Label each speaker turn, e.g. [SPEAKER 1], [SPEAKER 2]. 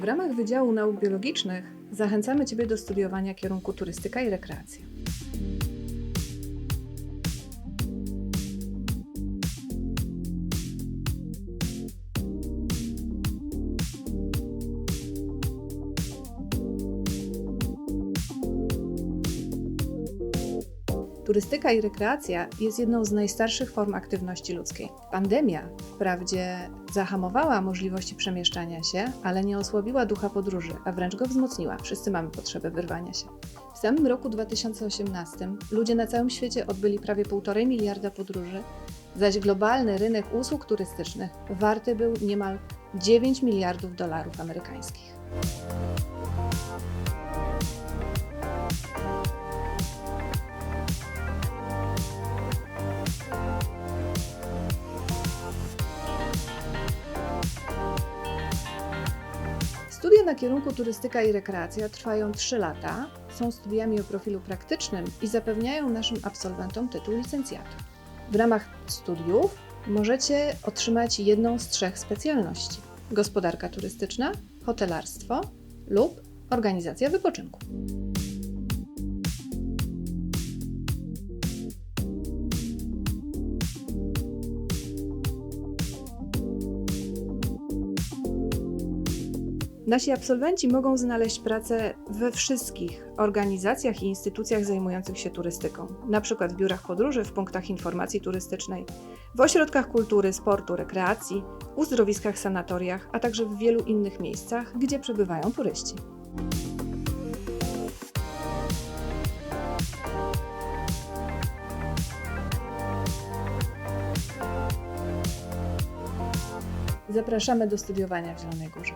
[SPEAKER 1] W ramach Wydziału Nauk Biologicznych zachęcamy Ciebie do studiowania kierunku turystyka i rekreacja. Turystyka i rekreacja jest jedną z najstarszych form aktywności ludzkiej. Pandemia wprawdzie zahamowała możliwości przemieszczania się, ale nie osłabiła ducha podróży, a wręcz go wzmocniła. Wszyscy mamy potrzebę wyrwania się. W samym roku 2018 ludzie na całym świecie odbyli prawie 1,5 miliarda podróży, zaś globalny rynek usług turystycznych warty był niemal 9 miliardów dolarów amerykańskich. Studia na kierunku turystyka i rekreacja trwają 3 lata, są studiami o profilu praktycznym i zapewniają naszym absolwentom tytuł licencjata. W ramach studiów możecie otrzymać jedną z trzech specjalności: gospodarka turystyczna, hotelarstwo lub organizacja wypoczynku. Nasi absolwenci mogą znaleźć pracę we wszystkich organizacjach i instytucjach zajmujących się turystyką, np. w biurach podróży, w punktach informacji turystycznej, w ośrodkach kultury, sportu, rekreacji, uzdrowiskach, sanatoriach, a także w wielu innych miejscach, gdzie przebywają turyści. Zapraszamy do studiowania w Zielonej Górze.